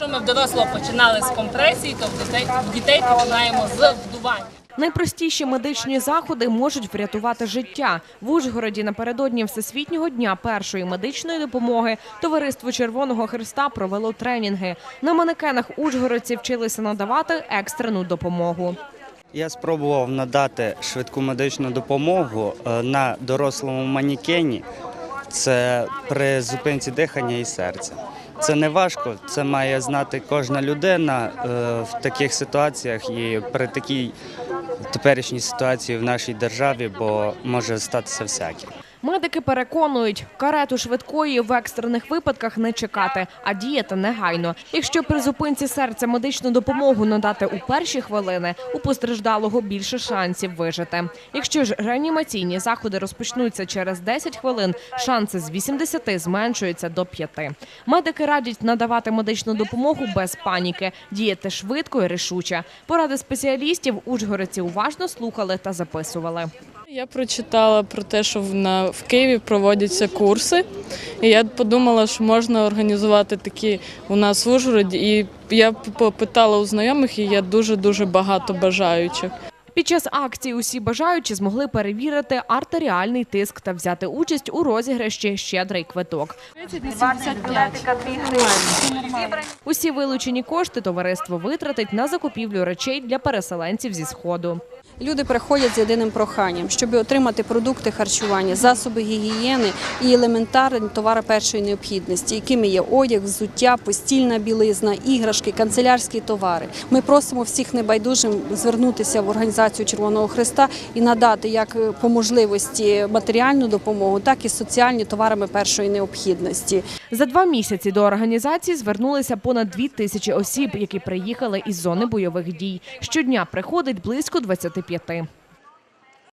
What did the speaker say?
Якщо ми в дорослого починали з компресії, то в дітей, в дітей починаємо з вдування. Найпростіші медичні заходи можуть врятувати життя. В Ужгороді напередодні Всесвітнього дня першої медичної допомоги товариство Червоного Христа провело тренінги. На манекенах ужгородці вчилися надавати екстрену допомогу. Я спробував надати швидку медичну допомогу е, на дорослому манікені. Це при зупинці дихання і серця. Це не важко, це має знати кожна людина е, в таких ситуаціях і при такій теперішній ситуації в нашій державі, бо може статися всяке. Медики переконують, карету швидкої в екстрених випадках не чекати, а діяти негайно. Якщо при зупинці серця медичну допомогу надати у перші хвилини, у постраждалого більше шансів вижити. Якщо ж реанімаційні заходи розпочнуться через 10 хвилин, шанси з 80 зменшуються до 5. Медики радять надавати медичну допомогу без паніки, діяти швидко і рішуче. Поради спеціалістів ужгородці уважно слухали та записували. Я прочитала про те, що в- в Києві проводяться курси, і я подумала, що можна організувати такі у нас в Ужгороді. І я попитала у знайомих, і є дуже дуже багато бажаючих. Під час акції усі бажаючі змогли перевірити артеріальний тиск та взяти участь у розіграші «Щедрий квиток». Усі вилучені кошти товариство витратить на закупівлю речей для переселенців зі сходу. Люди приходять з єдиним проханням, щоб отримати продукти харчування, засоби гігієни і елементарні товари першої необхідності, якими є одяг, взуття, постільна білизна, іграшки, канцелярські товари. Ми просимо всіх небайдужим звернутися в організацію Червоного Христа і надати як е, по можливості матеріальну допомогу, так і соціальні товарами першої необхідності. За два місяці до організації звернулися понад дві тисячі осіб, які приїхали із зони бойових дій. Щодня приходить близько 25. Globo.pt.